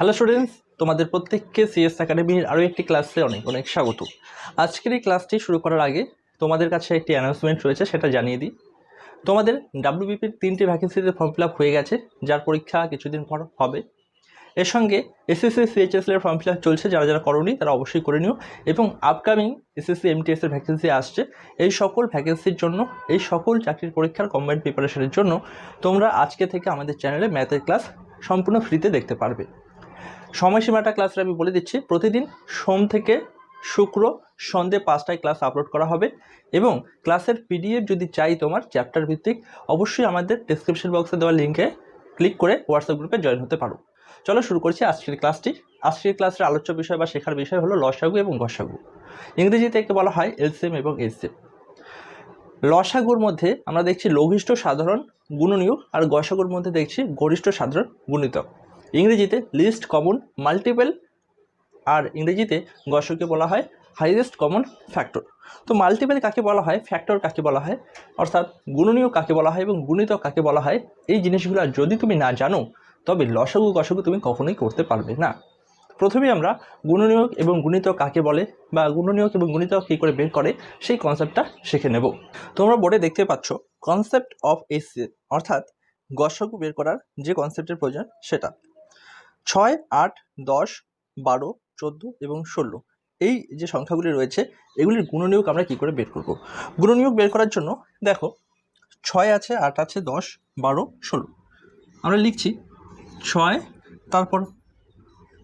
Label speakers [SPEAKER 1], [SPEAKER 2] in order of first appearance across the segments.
[SPEAKER 1] Hello students তোমাদের প্রত্যেককে CS একাডেমির আরও একটি ক্লাসে অনেক অনেক স্বাগত। আজকের এই ক্লাসটি শুরু করার আগে তোমাদের কাছে একটি অ্যানাউন্সমেন্ট রয়েছে, সেটা জানিয়ে দিই। তোমাদের ডাব্লিউবিপির তিনটি ভ্যাকেন্সিতে ফর্ম ফিল হয়ে গেছে, যার পরীক্ষা কিছুদিন পর হবে। এর সঙ্গে এসএসসি সিএইচএসএল এর ফর্ম ফিল চলছে, যারা যারা করনি তারা অবশ্যই করে নিও। এবং আপকামিং এসএসসি এমটিএস এর ভ্যাকেন্সি আসছে। এই সকল ভ্যাকেন্সির জন্য, এই সকল চাকরির পরীক্ষার কম্বাইন্ড প্রিপারেশনের জন্য তোমরা আজকে থেকে আমাদের চ্যানেলে ম্যাথের ক্লাস সম্পূর্ণ ফ্রিতে দেখতে পারবে। সময়সীমাটা ক্লাসের আমি বলে দিচ্ছি। প্রতিদিন সোম থেকে শুক্র সন্ধে পাঁচটায় ক্লাস আপলোড করা হবে এবং ক্লাসের পিডিএফ যদি চাই তোমার চ্যাপ্টার ভিত্তিক, অবশ্যই আমাদের ডিসক্রিপশন বক্সে দেওয়া লিঙ্কে ক্লিক করে হোয়াটসঅ্যাপ গ্রুপে জয়েন হতে পারো। চলো শুরু করছি আজকের ক্লাসটি আজকের ক্লাসের আলোচ্য বিষয় বা শেখার বিষয় হলো লসাগু এবং গসাগু। ইংরেজিতে একে বলা হয় এলসিএম এবং এসিএম লসাগুর মধ্যে আমরা দেখছি লঘিষ্ঠ সাধারণ গুণনীয় আর গসাগুর মধ্যে দেখছি গরিষ্ঠ সাধারণ, গুণিতক। ইংরেজিতে লিস্ট কমন মাল্টিপেল আর ইংরেজিতে গসকে বলা হয় হাইয়েস্ট কমন ফ্যাক্টর তো মাল্টিপেল কাকে বলা হয়? ফ্যাক্টর কাকে বলা হয়? অর্থাৎ গুণনীয় কাকে বলা হয় এবং গুণিত কাকে বলা হয়? এই জিনিসগুলো যদি তুমি না জানো, তবে লসাগু গসাগু তুমি কখনোই করতে পারবে না। প্রথমে আমরা গুণনীয়ক এবং গুণিত কাকে বলে বা গুণনীয়ক এবং গুণিত কী করে বের করে, সেই কনসেপ্টটা শিখে নেব। তোমরা বোর্ডে দেখতে পাচ্ছ কনসেপ্ট অফ এসি অর্থাৎ গসাগু বের করার যে কনসেপ্টের প্রয়োজন, সেটা। ছয়, আট, দশ, বারো, চোদ্দ এবং ষোলো। এই যে সংখ্যাগুলি রয়েছে, এগুলির গুণনীয়ক আমরা কী করে বের করব? গুণনীয়ক বের করার জন্য দেখো, ছয় আছে, আট আছে, দশ, বারো, ষোলো। আমরা লিখছি ছয়, তারপর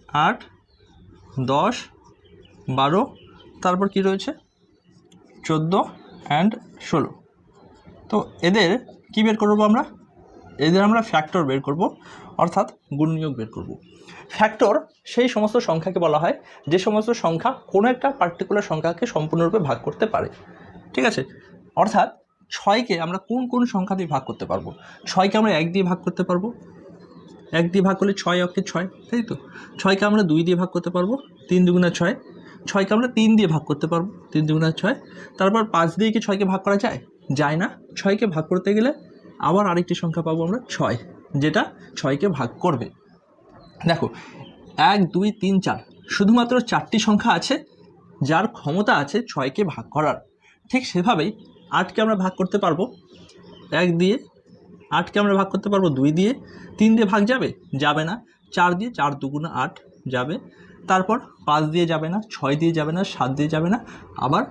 [SPEAKER 1] আট, দশ, বারো, তারপর কি রয়েছে? চোদ্দ অ্যান্ড ষোলো। তো এদের কি বের করব আমরা? এদের আমরা ফ্যাক্টর বের করব। অর্থাৎ গুণনীয়ক বের করব। ফ্যাক্টর সেই সমস্ত সংখ্যাকে বলা হয়, যে সমস্ত সংখ্যা কোনো একটা পার্টিকুলার সংখ্যাকে সম্পূর্ণরূপে ভাগ করতে পারে। ঠিক আছে? অর্থাৎ ছয়কে আমরা কোন কোন সংখ্যা দিয়ে ভাগ করতে পারব? ছয়কে আমরা এক দিয়ে ভাগ করতে পারব। এক দিয়ে ভাগ করলে ছয় অক্ষে ছয়, তাই তো? ছয়কে আমরা দুই দিয়ে ভাগ করতে পারব, তিন দুগুণা ছয়। ছয়কে আমরা তিন দিয়ে ভাগ করতে পারব, তিন দুগুণা ছয়। তারপর পাঁচ দিয়ে কি ছয়কে ভাগ করা যায়? যায় না। ছয়কে ভাগ করতে গেলে আবার আরেকটি সংখ্যা পাবো আমরা ছয়। যেটা ছয়কে ভাগ করবে। দেখো, এক, দুই, তিন, চার, শুধুমাত্র চারটি সংখ্যা আছে, যার ক্ষমতা আছে ছয়কে ভাগ করার। ঠিক সেভাবেই আটকে আমরা ভাগ করতে পারব। এক দিয়ে আটকে আমরা ভাগ করতে পারব দুই দিয়ে। তিন দিয়ে ভাগ যাবে? যাবে না। চার দিয়ে চার দুগুণে আট যাবে। তারপর পাঁচ দিয়ে যাবে না, ছয় দিয়ে যাবে না, সাত দিয়ে যাবে না, আবার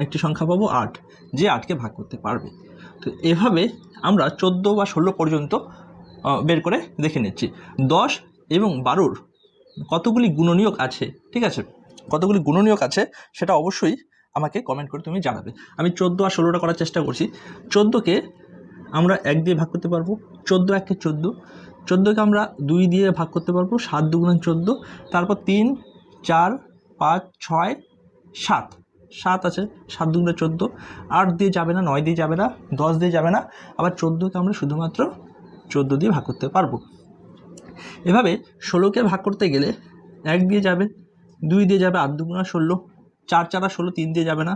[SPEAKER 1] একটি সংখ্যা পাবো আট, যে আটকে ভাগ করতে পারবে। তো এভাবে আমরা চোদ্দ বা ষোলো পর্যন্ত বের করে দেখে নিচ্ছি। দশ এবং বারোর কতগুলি গুণনীয়ক আছে? ঠিক আছে? কতগুলি গুণনীয়ক আছে সেটা অবশ্যই আমাকে কমেন্ট করে তুমি জানাবে। আমি চোদ্দ আর ষোলোটা করার চেষ্টা করছি। চোদ্দোকে আমরা এক দিয়ে ভাগ করতে পারব। চোদ্দ একে চোদ্দ। চোদ্দোকে আমরা দুই দিয়ে ভাগ করতে পারব। সাত দুগুণ চোদ্দ। তারপর তিন, চার, পাঁচ, ছয়, সাত। সাত আছে, সাত দুগুণে চোদ্দ। আট দিয়ে যাবে না, নয় দিয়ে যাবে না, দশ দিয়ে যাবে না। আবার চোদ্দোকে আমরা শুধুমাত্র চোদ্দ দিয়ে ভাগ করতে পারব। এভাবে ষোলোকে ভাগ করতে গেলে এক দিয়ে যাবে, দুই দিয়ে যাবে আট দুগুণা ষোলো, চার চারা ষোলো, তিন দিয়ে যাবে না।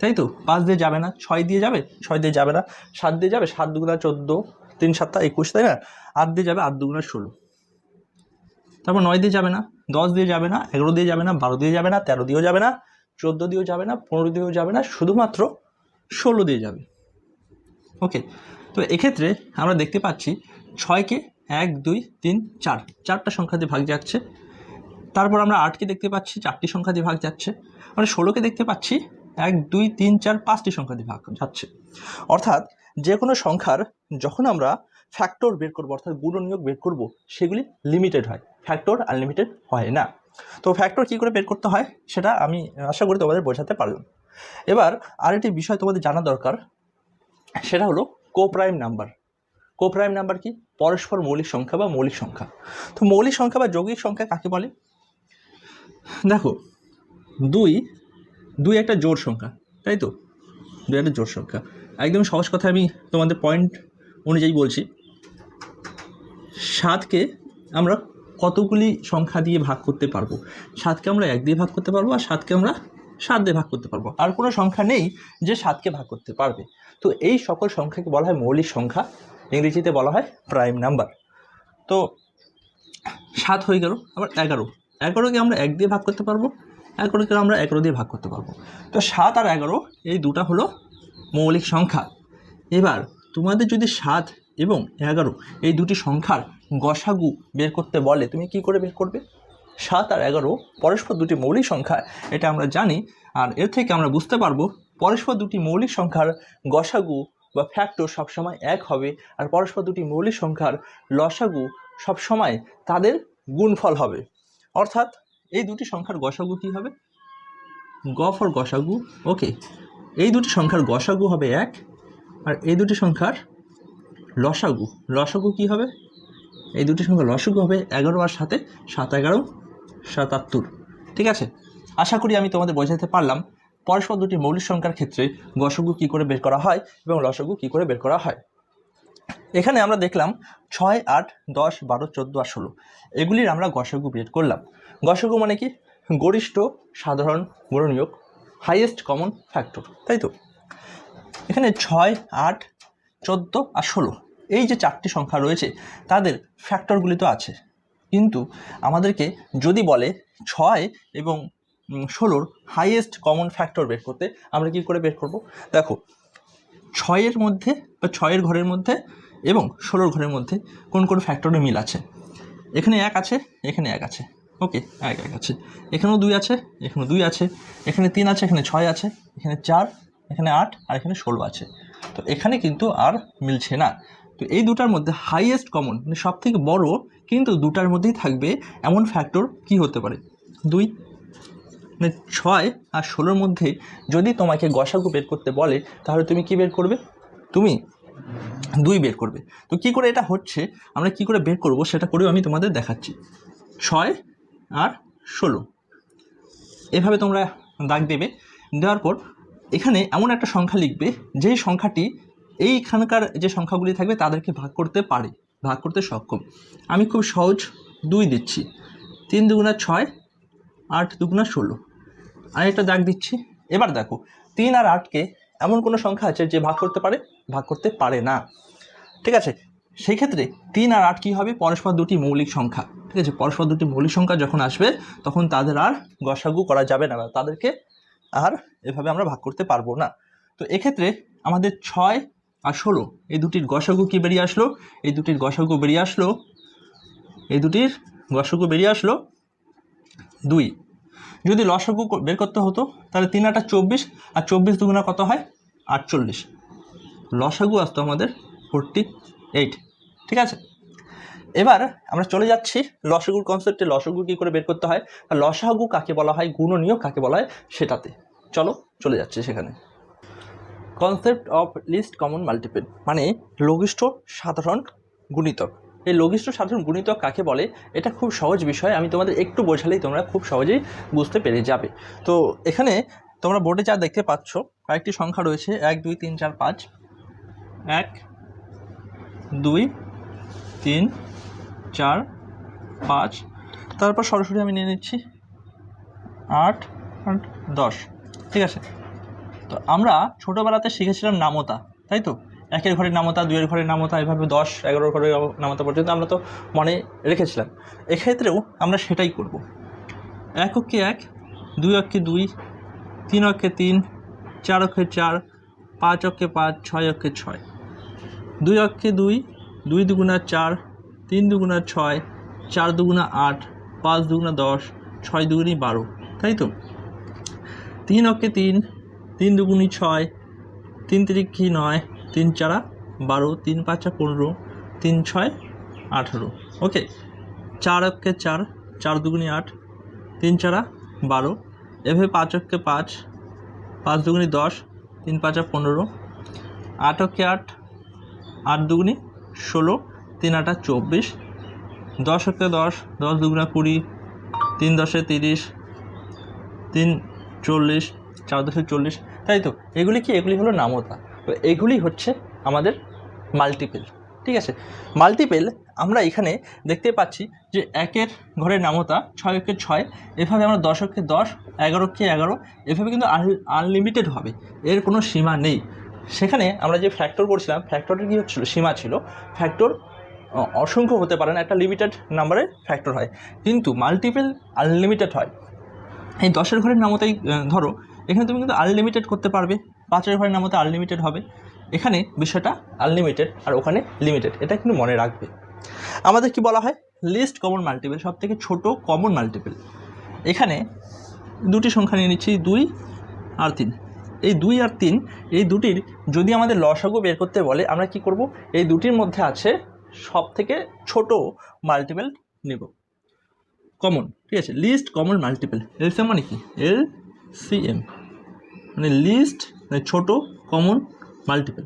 [SPEAKER 1] তাই তো? পাঁচ দিয়ে যাবে না। ছয় দিয়ে যাবে? ছয় দিয়ে যাবে না। সাত দিয়ে যাবে? সাত দুগুণা চোদ্দ, তিন সাতটা একুশ, তাই না? আট দিয়ে যাবে? আট দুগুণা ষোলো। তারপর নয় দিয়ে যাবে না? দশ দিয়ে যাবে না? এগারো দিয়ে যাবে না? বারো দিয়ে যাবে না? তেরো দিয়েও যাবে না? চোদ্দ দিয়েও যাবে না? পনেরো দিয়েও যাবে না? শুধুমাত্র ষোলো দিয়ে যাবে। ওকে। তো এক্ষেত্রে আমরা দেখতে পাচ্ছি ছয়কে এক, দুই, তিন, চার। চারটা সংখ্যা দিয়ে ভাগ যাচ্ছে। তারপর আমরা আটকে দেখতে পাচ্ছি চারটি সংখ্যা দিয়ে ভাগ যাচ্ছে। আমরা ষোলোকে দেখতে পাচ্ছি এক, দুই, তিন, চার, পাঁচটি সংখ্যা দিয়ে ভাগ যাচ্ছে। অর্থাৎ যে কোনো সংখ্যার যখন আমরা ফ্যাক্টর বের করব, অর্থাৎ গুণনীয়ক বের করব, সেগুলি লিমিটেড হয়। ফ্যাক্টর আনলিমিটেড হয় না। তো ফ্যাক্টর কী করে বের করতে হয়? সেটা আমি আশা করি তোমাদের বোঝাতে পারলাম। এবার আরেকটি বিষয় তোমাদের জানা দরকার, সেটা হলো কোপ্রাইম নাম্বার। কোপ্রাইম নাম্বার কি? পরস্পর মৌলিক সংখ্যা বা মৌলিক সংখ্যা। তো মৌলিক সংখ্যা বা যৌগিক সংখ্যা কাকে বলে? দেখো, দুই দুই একটা জোর সংখ্যা, তাই তো? দুই একটা জোর সংখ্যা। একদম সহজ কথা আমি তোমাদের পয়েন্ট অনুযায়ী বলছি। সাতকে আমরা কতগুলি সংখ্যা দিয়ে ভাগ করতে পারব? সাতকে আমরা এক দিয়ে ভাগ করতে পারব, আর সাতকে আমরা সাত দিয়ে ভাগ করতে পারব। আর কোনো সংখ্যা নেই যে সাতকে ভাগ করতে পারবে। তো এই সকল সংখ্যাকে বলা হয় মৌলিক সংখ্যা। ইংরেজিতে বলা হয় প্রাইম নাম্বার। তো সাত হয়ে গেল, আবার এগারো। এগারোকে আমরা এক দিয়ে ভাগ করতে পারব, এগারোকে আমরা এগারো দিয়ে ভাগ করতে পারব। তো সাত আর এগারো, এই দুটা হলো মৌলিক সংখ্যা। এবার তোমাদের যদি সাত এবং এগারো এই দুটি সংখ্যার গসাগু বের করতে বলে, তুমি কি করে বের করবে? সাত আর এগারো, পরস্পর দুটি মৌলিক সংখ্যা এটা আমরা জানি। আর এর থেকে আমরা বুঝতে পারব, পরস্পর দুটি মৌলিক সংখ্যার গসাগু বা ফ্যাক্টর সবসময় এক হবে, আর পরস্পর দুটি মৌলিক সংখ্যার লসাগু সবসময় তাদের গুণফল হবে। অর্থাৎ এই দুটি সংখ্যার গসাগু কী হবে? গ ফর গসাগু, ওকে। এই দুটি সংখ্যার গসাগু হবে এক, আর এই দুটি সংখ্যার লসাগু। লসাগু কী হবে? এই দুটি সংখ্যার লসাগু হবে এগারো আর সাথে সাত এগারো সাতাত্তর। ঠিক আছে? আশা করি আমি তোমাদের বোঝাতে পারলাম। পরস্পর দুটি মৌলিক সংখ্যার ক্ষেত্রে গসাগু কী করে বের করা হয় এবং লসাগু কী করে বের করা হয়। এখানে আমরা দেখলাম ছয়, আট, দশ, বারো, চোদ্দ আর ষোলো। এগুলির আমরা গসাগু বের করলাম। গসাগু মানে কি? গরিষ্ঠ, সাধারণ, গুণনীয়ক হাইয়েস্ট কমন ফ্যাক্টর তাই তো? এখানে ছয়, আট, চোদ্দ আর ষোলো। এই যে চারটি সংখ্যা রয়েছে, তাদের ফ্যাক্টরগুলি তো আছে। কিন্তু আমাদেরকে যদি বলে ছয় এবং ষোলোর হাইয়েস্ট কমন ফ্যাক্টর বের করতে আমরা কী করে বের করব? দেখো, ছয়ের মধ্যে বা ছয়ের ঘরের মধ্যে এবং ষোলোর ঘরের মধ্যে কোন কোন ফ্যাক্টরের মিল আছে? এখানে এক আছে, এখানে এক আছে। ওকে এক এক আছে। এখানেও দুই আছে, এখানেও দুই আছে। এখানে তিন আছে, এখানে ছয় আছে। এখানে চার, এখানে আট আর এখানে ষোলো আছে। তো এখানে কিন্তু আর মিলছে না। তো এই দুটার মধ্যে হাইয়েস্ট কমন মানে সব থেকে বড় কিন্তু দুটার মধ্যেই থাকবে এমন ফ্যাক্টর কি হতে পারে? দুই মানে ছয় আর ষোলোর মধ্যে যদি তোমাকে গসাগু বের করতে বলে, তাহলে তুমি কি বের করবে? তুমি দুই বের করবে। তো কি করে এটা হচ্ছে? আমরা কি করে বের করব সেটা করেও আমি তোমাদের দেখাচ্ছি। ছয় আর ষোলো। এভাবে তোমরা দাগ দেবে। দেওয়ার পর এখানে এমন একটা সংখ্যা লিখবে, যেই সংখ্যাটি এইখানকার যে সংখ্যাগুলি থাকবে তাদেরকে ভাগ করতে পারে। ভাগ করতে সক্ষম। আমি খুব সহজ দুই দিচ্ছি। তিন দুগুণা ছয়, আট দুগুণা ষোলো। আর একটা দাগ দিচ্ছি। এবার দেখো, তিন আর আটকে এমন কোনো সংখ্যা আছে যে ভাগ করতে পারে? ভাগ করতে পারে না। ঠিক আছে? সেই ক্ষেত্রে তিন আর আট কী হবে? পরস্পর দুটি মৌলিক সংখ্যা। ঠিক আছে? পরস্পর দুটি মৌলিক সংখ্যা যখন আসবে, তখন তাদের আর গসাগু করা যাবে না তাদেরকে আর এভাবে আমরা ভাগ করতে পারব না। তো এক্ষেত্রে আমাদের ছয় আর ষোলো, এই দুটির গসাগু কি বেরিয়ে আসলো? এই দুটির গসাগু বেরিয়ে আসলো, এই দুটির গসাগু বেরিয়ে আসলো দুই। যদি লসাগু বের করতে হতো, তাহলে তিন আটা চব্বিশ আর চব্বিশ দুগুণা কত হয়? আটচল্লিশ। লসাগু আসতো আমাদের ফোরটি এইট। ঠিক আছে? এবার আমরা চলে যাচ্ছি লসাগুর কনসেপ্টে লসাগু কী করে বের করতে হয়? আর লসাগু কাকে বলা হয়? গুণনীয় কাকে বলা হয়? সেটাতে। চলো, চলে যাচ্ছি সেখানে। Concept of least common multiple মানে লঘিষ্ঠ সাধারণ গুণিতক। এই লঘিষ্ঠ সাধারণ গুণিতক কাকে বলে? এটা খুব সহজ বিষয়, আমি তোমাদের একটু বোঝালেই তোমরা খুব সহজেই বুঝতে পেরে যাবে। তো এখানে তোমরা বোর্ডে যা দেখতে পাচ্ছ, কয়েকটি সংখ্যা রয়েছে, এক, দুই, তিন, চার, পাঁচ। এক, দুই, তিন, চার, পাঁচ। তারপর সরাসরি আমি নিয়ে নিচ্ছি আট আট, দশ। ঠিক আছে? তো আমরা ছোটোবেলাতে শিখেছিলাম নামতা, তাই তো? একের ঘরের নামতা, দুইয়ের ঘরের নামতা, এভাবে দশ এগারো ঘরের নামতা পর্যন্ত আমরা তো মনে রেখেছিলাম। এক্ষেত্রেও আমরা সেটাই করব। এক অক্ষে এক, দুই অক্ষে দুই, তিন অক্ষে তিন, চার অক্ষে চার, পাঁচ অক্ষে পাঁচ, ছয় অক্ষে ছয়। দুই অক্ষে দুই দুই দুগুণা চার, তিন দুগুণা ছয়, চার দুগুণা আট, পাঁচ দুগুণা দশ, ছয় দুগুণি বারো, তাই তো? তিন অক্ষে তিন তিন দুগুণি ছয়, তিন তিরিক্ষি নয়, তিন চারা বারো, তিন পাঁচা পনেরো, তিন ছয়, আঠেরো। ওকে চার অক্ষে চার চার দুগুণি আট, তিন চারা বারো। এভাবে পাঁচ অক্ষে পাঁচ পাঁচ দুগুণি দশ, তিন পাঁচা পনেরো। আট অক্ষে আট আট দুগুণি ষোলো, তিন আটা চব্বিশ। দশ অক্ষে দশ দশ দুগুণা কুড়ি, তিন দশে তিরিশ, তিন চল্লিশ, চার দশে চল্লিশ তাই তো? এগুলি কি? এগুলি হলো নামতা। তো এগুলি হচ্ছে আমাদের মাল্টিপেল ঠিক আছে? মাল্টিপেল আমরা এখানে দেখতে পাচ্ছি যে একের ঘরের নামতা, ছয় অক্ষে ছয়, এভাবে আমরা দশ অক্ষে দশ, এগারো অক্ষে এগারো, এভাবে কিন্তু আনলিমিটেড হবে। এর কোনো সীমা নেই। সেখানে আমরা যে ফ্যাক্টর করছিলাম ফ্যাক্টরের কী হচ্ছিল? সীমা ছিল। ফ্যাক্টর অসংখ্য হতে পারে না, একটা লিমিটেড নাম্বারের ফ্যাক্টর হয়। কিন্তু মাল্টিপেল আনলিমিটেড হয়। এই দশের ঘরের নামতাই ধরো এখানে তুমি কিন্তু আনলিমিটেড করতে পারবে। পাঁচের ঘরের নামতে আনলিমিটেড হবে। এখানে বিষয়টা আনলিমিটেড আর ওখানে লিমিটেড এটা কিন্তু মনে রাখবে। আমাদের কি বলা হয়? লিস্ট কমন মাল্টিপল সব থেকে ছোটো কমন মাল্টিপল এখানে দুটি সংখ্যা নিয়ে নিচ্ছি, দুই আর তিন। এই দুই আর তিন, এই দুটির যদি আমাদের লসাগু বের করতে বলে, আমরা কি করব? এই দুটির মধ্যে আছে সব থেকে ছোট মাল্টিপল নেব। কমন ঠিক আছে? লিস্ট কমন মাল্টিপল এলসে মানে কি? এল সি এম মানে লিস্ট মানে ছোট কমন মাল্টিপল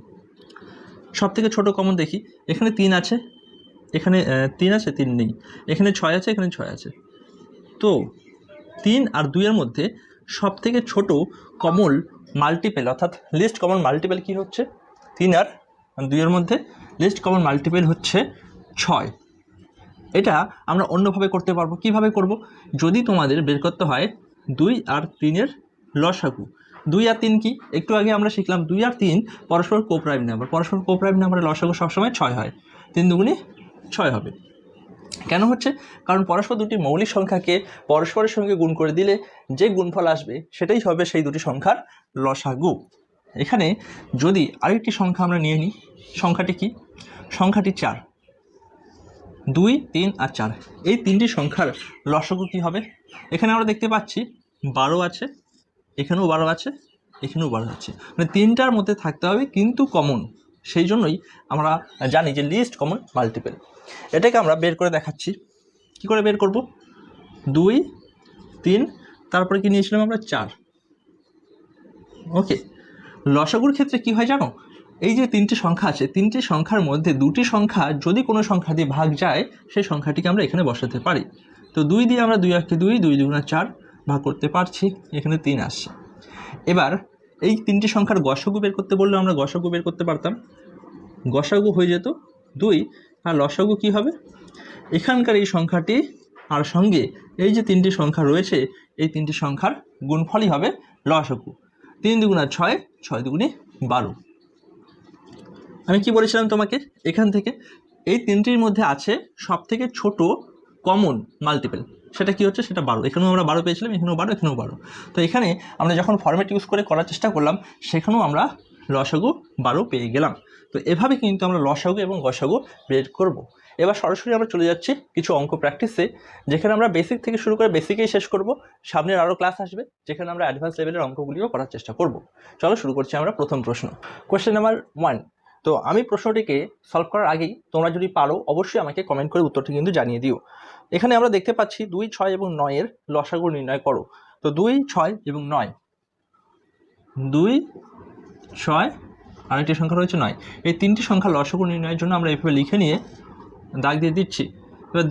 [SPEAKER 1] সব থেকে ছোটো কমন দেখি। এখানে তিন আছে, এখানে তিন আছে, তিন নেই। এখানে ছয় আছে, এখানে ছয় আছে। তো তিন আর দুইয়ের মধ্যে সব থেকে ছোট কমন মাল্টিপেল অর্থাৎ লিস্ট কমন মাল্টিপেল কি হচ্ছে? তিন আর দুইয়ের মধ্যে লিস্ট কমন মাল্টিপেল হচ্ছে ছয়। এটা আমরা অন্যভাবে করতে পারব। কীভাবে করব? যদি তোমাদের বের করতে হয় দুই আর তিনের লসাগু। দুই আর তিন কি? একটু আগে আমরা শিখলাম দুই আর তিন পরস্পর কোপ্রাইম নাম্বার পরস্পর কোপ্রাইম নাম্বারের লসাগু সবসময় ছয় হয়। তিন দুগুণে ছয় হবে। কেন হচ্ছে? কারণ পরস্পর দুটি মৌলিক সংখ্যাকে পরস্পরের সঙ্গে গুণ করে দিলে যে গুণফল আসবে, সেটাই হবে সেই দুটি সংখ্যার লসাগু। এখানে যদি আরেকটি সংখ্যা আমরা নিয়ে নিই, সংখ্যাটি কি? সংখ্যাটি চার। দুই, তিন আর চার। এই তিনটি সংখ্যার লসাগু কী হবে? এখানে আমরা দেখতে পাচ্ছি বারো আছে, এখানেও বারো আছে, এখানেও বারো আছে। মানে তিনটার মধ্যে থাকতে হবে কিন্তু কমন সেই জন্যই আমরা জানি যে লিস্ট কমন মাল্টিপল এটাকে আমরা বের করে দেখাচ্ছি। কি করে বের করব? দুই, তিন, তারপরে কি নিয়েছিলাম আমরা? চার। ওকে লসাগুর ক্ষেত্রে কি হয় জানো? এই যে তিনটি সংখ্যা আছে, তিনটি সংখ্যার মধ্যে দুটি সংখ্যা যদি কোনো সংখ্যা দিয়ে ভাগ যায়, সেই সংখ্যাটিকে আমরা এখানে বসাতে পারি। তো দুই দিয়ে আমরা দুই একটি দুই দুই দুগুণা চার ভাগ করতে পারছি, এখানে তিন আসছে। এবার এই তিনটি সংখ্যার গসাগু বের করতে বললে আমরা গসাগু বের করতে পারতাম। গসাগু হয়ে যেত দুই, আর লসাগু কি হবে? এখানকার এই সংখ্যাটি আর সঙ্গে এই যে তিনটি সংখ্যা রয়েছে, এই তিনটি সংখ্যার গুণফলই হবে লসাগু। তিন দুগুণা ছয় ছয় দুগুণে বারো। আমি কি বলেছিলাম তোমাকে? এখান থেকে এই তিনটির মধ্যে আছে সব থেকে ছোট কমন মাল্টিপেল সেটা কি হচ্ছে? সেটা বারো। এখানেও আমরা বারো পেয়েছিলাম, এখানেও বারো এখানেও বারো। তো এখানে আমরা যখন ফর্মেট ইউজ করে করার চেষ্টা করলাম, সেখানেও আমরা লসাগু বারো পেয়ে গেলাম। তো এভাবে কিন্তু আমরা লসাগু এবং গসাগু বের করব। এবার সরাসরি আমরা চলে যাচ্ছি কিছু অঙ্ক প্র্যাকটিসে যেখানে আমরা বেসিক থেকে শুরু করে বেসিকেই শেষ করব। সামনের আরও ক্লাস আসবে, যেখানে আমরা অ্যাডভান্স লেভেলের অঙ্কগুলিও করার চেষ্টা করব। চলো শুরু করছি আমরা প্রথম প্রশ্ন। কোয়েশ্চেন নাম্বার ওয়ান তো আমি প্রশ্নটিকে সলভ করার আগেই তোমরা যদি পারো, অবশ্যই আমাকে কমেন্ট করে উত্তরটি কিন্তু জানিয়ে দিও। এখানে আমরা দেখতে পাচ্ছি দুই, ছয় এবং নয়ের লসাগু নির্ণয় করো। তো দুই, ছয় এবং নয়। দুই, ছয়, আরেকটি সংখ্যা রয়েছে নয়। এই তিনটি সংখ্যা লসাগু নির্ণয়ের জন্য আমরা এভাবে লিখে নিয়ে দাগ দিয়ে দিচ্ছি। এবার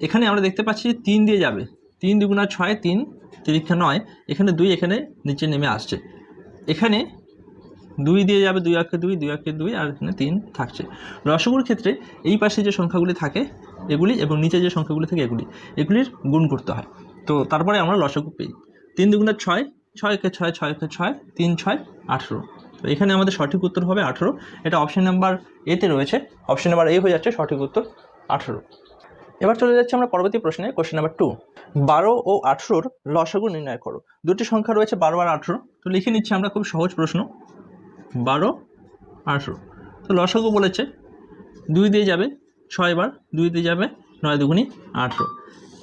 [SPEAKER 1] এখানে আমরা দেখতে পাচ্ছি তিন দিয়ে যাবে। তিন দুগুণা ছয়, তিন, তিরিক্ষা নয়। এখানে দুই, এখানে নিচে নেমে আসছে। এখানে দুই দিয়ে যাবে, দুই একে দুই দুই একে দুই, আর এখানে তিন থাকছে। রসগুর ক্ষেত্রে এই পাশে যে সংখ্যাগুলি থাকে এগুলি এবং নিচে যে সংখ্যাগুলি থাকে এগুলি, এগুলির গুণ করতে হয়। তো তারপরে আমরা লসগু পেই তিন দুগুণা ছয় ছয় একে ছয় ছয় একে ছয়, তিন ছয়, আঠেরো। তো এখানে আমাদের সঠিক উত্তর হবে আঠেরো। এটা অপশান নাম্বার এতে রয়েছে। অপশন নাম্বার এ হয়ে যাচ্ছে সঠিক উত্তর আঠেরো। এবার চলে যাচ্ছে আমরা পরবর্তী প্রশ্নে কোশ্চেন নাম্বার টু বারো ও আঠেরোর লসাগু নির্ণয় করো। দুটি সংখ্যা রয়েছে বারো আর আঠেরো। তো লিখে নিচ্ছি আমরা খুব সহজ প্রশ্ন। বারো, আঠেরো। তো লসাগু বলেছে। দুই দিয়ে যাবে। ছয় বার, দুই দিয়ে যাবে নয় দুগুণি আঠেরো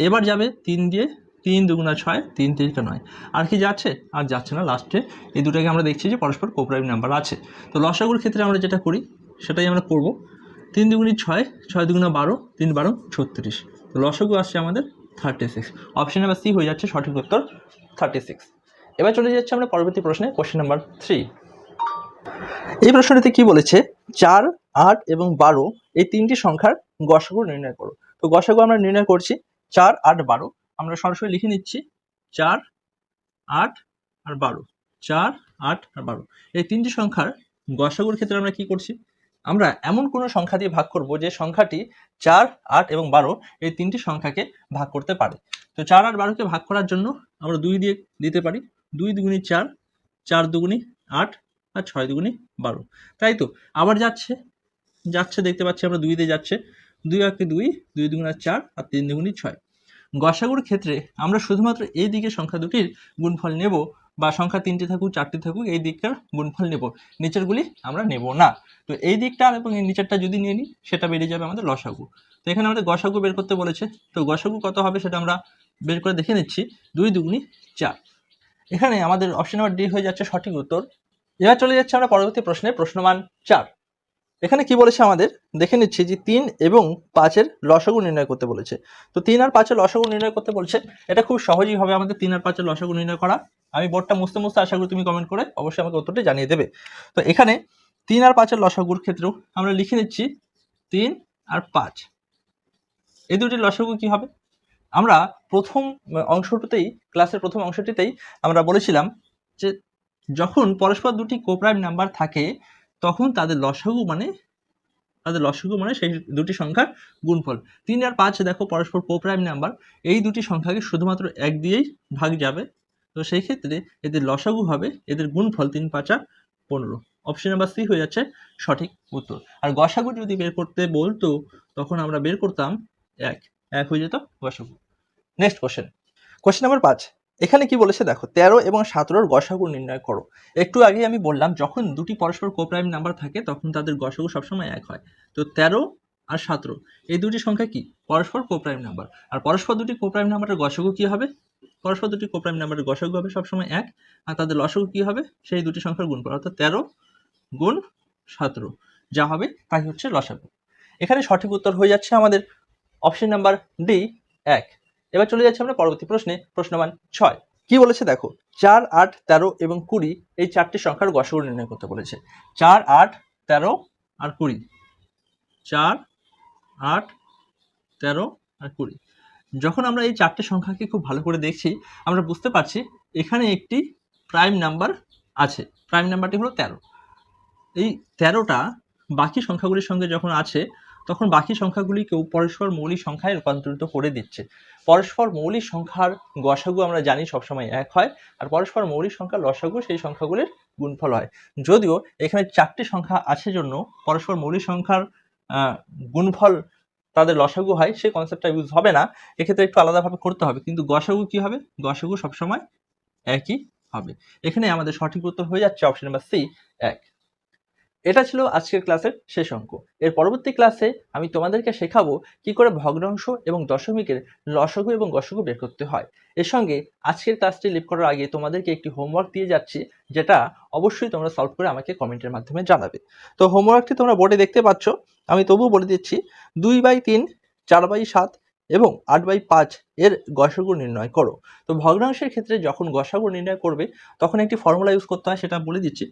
[SPEAKER 1] এবার যাবে তিন দিয়ে তিন দুগুণা ছয়, তিন তিনটা নয়। আর কি যাচ্ছে? আর যাচ্ছে না লাস্টে। এই দুটাকে আমরা দেখছি যে পরস্পর কোপ্রাইম নাম্বার আছে। তো লসাগুর ক্ষেত্রে আমরা যেটা করি, সেটাই আমরা করব। তিন দুগুণি ছয় ছয় দুগুণা বারো, তিন বারো ছত্রিশ। তো লসাগু আসছে আমাদের thirty six option number C হয়ে যাচ্ছে সঠিক উত্তর থার্টি সিক্স এবার চলে যাচ্ছে আমরা পরবর্তী প্রশ্নে কোশ্চেন নাম্বার থ্রি এই প্রশ্নটিতে কি বলেছে? চার আট এবং বারো, এই তিনটি সংখ্যার গসাগু নির্ণয় করো। তো গসাগু আমরা নির্ণয় করছি চার, আট, বারো। আমরা সরাসরি লিখে নিচ্ছি চার, আট আর বারো। চার, আট আর বারো। এই তিনটি সংখ্যার গসাগুর ক্ষেত্রে আমরা কি করছি? আমরা এমন কোনো সংখ্যা দিয়ে ভাগ করব যে সংখ্যাটি চার, আট এবং বারো এই তিনটি সংখ্যাকে ভাগ করতে পারে। তো চার, আট, বারোকে ভাগ করার জন্য আমরা দুই দিয়ে দিতে পারি। দুই দুগুণি চার চার দুগুণি আট আর ছয় দুগুণি বারো। তাই তো? আবার যাচ্ছে যাচ্ছে, দেখতে পাচ্ছি আমরা দুই দিয়ে যাচ্ছে। দুই একে দুই দুই দুগুণা চার আর তিন দুগুণি ছয়। গসাগুর ক্ষেত্রে আমরা শুধুমাত্র এই দিকের সংখ্যা দুটির গুণফল নেব বা সংখ্যা তিনটে থাকুক, চারটে থাকুক, এই দিকটার গুণফল নেব। নিচেরগুলি আমরা নেব না। তো এই দিকটা এবং এই নিচেরটা যদি নিয়ে নিই, সেটা বেরিয়ে যাবে আমাদের লসাগু। তো এখানে আমাদের গসাগু বের করতে বলেছে। তো গসাগু কত হবে সেটা আমরা বের করে দেখে নিচ্ছি। দুই দুগুণি চার। এখানে আমাদের অপশন নাম্বার ডি হয়ে যাচ্ছে সঠিক উত্তর। এবার চলে যাচ্ছে আমরা পরবর্তী প্রশ্নে প্রশ্নমান চার। এখানে কি বলেছে আমাদের? দেখে নিচ্ছি যে তিন এবং পাঁচের লসাগু নির্ণয় করতে বলেছে। তো তিন আর পাঁচের লসাগু নির্ণয় করতে বলছে। এটা খুব সহজই হবে আমাদের তিন আর পাঁচের লসাগু নির্ণয় করা। আমি বোর্ডটা মুছতে মুছতে আশা করি তুমি কমেন্ট করে অবশ্যই আমাকে উত্তরটি জানিয়ে দেবে। তো এখানে তিন আর পাঁচের লসাগুর ক্ষেত্রেও আমরা লিখে নিচ্ছি তিন আর পাঁচ। এই দুটির লসাগু কি হবে? আমরা প্রথম অংশটিতেই, ক্লাসের প্রথম অংশটিতেই আমরা বলেছিলাম যে যখন পরস্পর দুটি কোপ্রাইম নাম্বার থাকে তখন তাদের লসাগু মানে তাদের লসাগু মানে সেই দুটি সংখ্যার গুণফল। তিন আর পাঁচ দেখো, পরস্পর কোপ্রাইম নাম্বার। এই দুটি সংখ্যাকে শুধুমাত্র এক দিয়েই ভাগ যাবে। তো সেই ক্ষেত্রে এদের লসাগু হবে এদের গুণফল তিন, পাঁচা পনেরো। অপশন নাম্বার সি হয়ে যাচ্ছে সঠিক উত্তর। আর গসাগু যদি বের করতে বলতো, তখন আমরা বের করতাম এক। এক হয়ে যেত গসাগু। নেক্সট কোশ্চেন কোশ্চেন নাম্বার পাঁচ। এখানে কি বলেছে দেখো, তেরো এবং সতেরোর গসাগু নির্ণয় করো। একটু আগে আমি বললাম, যখন দুটি পরস্পর কোপ্রাইম নাম্বার থাকে, তখন তাদের গসাগু সবসময় এক হয়। তো তেরো আর সতেরো, এই দুটি সংখ্যা কি? পরস্পর কোপ্রাইম নাম্বার আর পরস্পর দুটি কোপ্রাইম নাম্বারের গসাগু কি হবে? পরস্পর দুটি কোপ্রাইম নাম্বারের গসাগু হবে সবসময় এক, আর তাদের লসাগু কি হবে? সেই দুটি সংখ্যার গুণ অর্থাৎ তেরো গুণ সতেরো, যা হবে তাই হচ্ছে লসাগু। এখানে সঠিক উত্তর হয়ে যাচ্ছে আমাদের অপশন নাম্বার ডি এক। এবার চলে যাচ্ছে আমরা পরবর্তী প্রশ্নে, প্রশ্ন মান ছয়। কি বলেছে দেখো? চার, আট, তেরো এবং কুড়ি এই চারটি সংখ্যার গসাগু নির্ণয় করতে বলেছে। চার, আট, তেরো আর কুড়ি। চার, আট, তেরো আর কুড়ি। যখন আমরা এই চারটে সংখ্যাকে খুব ভালো করে দেখছি, আমরা বুঝতে পারছি এখানে একটি প্রাইম নাম্বার আছে। প্রাইম নাম্বারটি হলো তেরো। এই তেরোটা বাকি সংখ্যাগুলির সঙ্গে যখন আছে তখন বাকি সংখ্যাগুলিকেও পরস্পর মৌলিক সংখ্যায় রূপান্তরিত করে দিচ্ছে। পরস্পর মৌলিক সংখ্যার গসাগু আমরা জানি সবসময় এক হয়, আর পরস্পর মৌলিক সংখ্যার লসাগু সেই সংখ্যাগুলির গুণফল হয়। যদিও এখানে চারটি সংখ্যা আছে জন্য পরস্পর মৌলিক সংখ্যার গুণফল তাদের লসাগু হয়, সেই কনসেপ্টটা ইউজ হবে না। এক্ষেত্রে একটু আলাদাভাবে করতে হবে। কিন্তু গসাগু কি হবে? গসাগু সবসময় একই হবে। এখানে আমাদের সঠিক উত্তর হয়ে যাচ্ছে অপশন নাম্বার সি এক। এটা ছিল আজকের ক্লাসের শেষ অঙ্ক। এর পরবর্তী ক্লাসে আমি তোমাদেরকে শেখাবো কি করে ভগ্নাংশ এবং দশমিকের লসগু এবং গসগু বের করতে হয়। এর সঙ্গে আজকের ক্লাসটি লিভ করার আগে তোমাদেরকে একটি হোমওয়ার্ক দিয়ে যাচ্ছি, যেটা অবশ্যই তোমরা সলভ করে আমাকে কমেন্টের মাধ্যমে জানাবে। তো হোমওয়ার্কটি তোমরা বোর্ডে দেখতে পাচ্ছ, আমি তবুও বলে দিচ্ছি, দুই বাই তিন, চার বাই সাত এবং আট বাই পাঁচ এর গসাগু নির্ণয় করো। তো ভগ্নাংশের ক্ষেত্রে যখন গসাগু নির্ণয় করবে, তখন একটি ফর্মুলা ইউজ করতে হয়, সেটা বলে দিচ্ছি।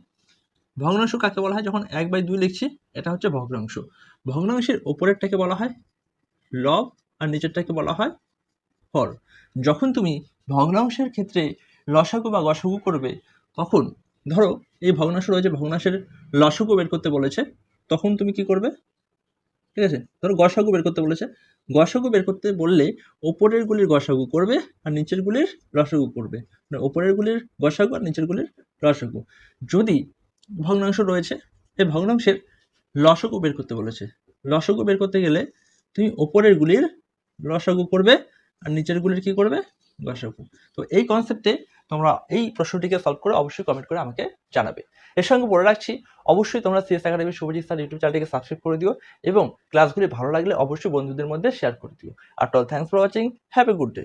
[SPEAKER 1] ভগ্নাংশ কাকে বলা হয়? যখন এক বাই দুই লিখছি, এটা হচ্ছে ভগ্নাংশ। ভগ্নাংশের ওপরেরটাকে বলা হয় লব, আর নিচেরটাকে বলা হয় হর। যখন তুমি ভগ্নাংশের ক্ষেত্রে লসাগু বা গসাগু করবে, তখন ধরো এই ভগ্নাংশ রয়েছে, ভগ্নাংশের লসাগু বের করতে বলেছে, তখন তুমি কি করবে? ঠিক আছে? ধরো গসাগু বের করতে বলেছে। গসাগু বের করতে বললে ওপরের গুলির গসাগু করবে, আর নিচের গুলির লসাগু করবে। মানে ওপরের গুলির গসাগু আর নিচের গুলির লসাগু। যদি ভগ্নাংশ রয়েছে। এই ভগ্নাংশের লসগু বের করতে বলেছে। লসগু বের করতে গেলে তুমি ওপরের গুলির লসাগু করবে আর নিচের গুলির কি করবে? গসাগু তো এই কনসেপ্টে তোমরা এই প্রশ্নটিকে সলভ করে অবশ্যই কমেন্ট করে আমাকে জানাবে। এর সঙ্গে বলে রাখছি, অবশ্যই তোমরা CS academy Subhajit sir YouTube চ্যানেলটিকে সাবস্ক্রাইব করে দিও এবং ক্লাসগুলি ভালো লাগলে অবশ্যই বন্ধুদের মধ্যে শেয়ার করে দিও। আর টল thanks for watching have a good day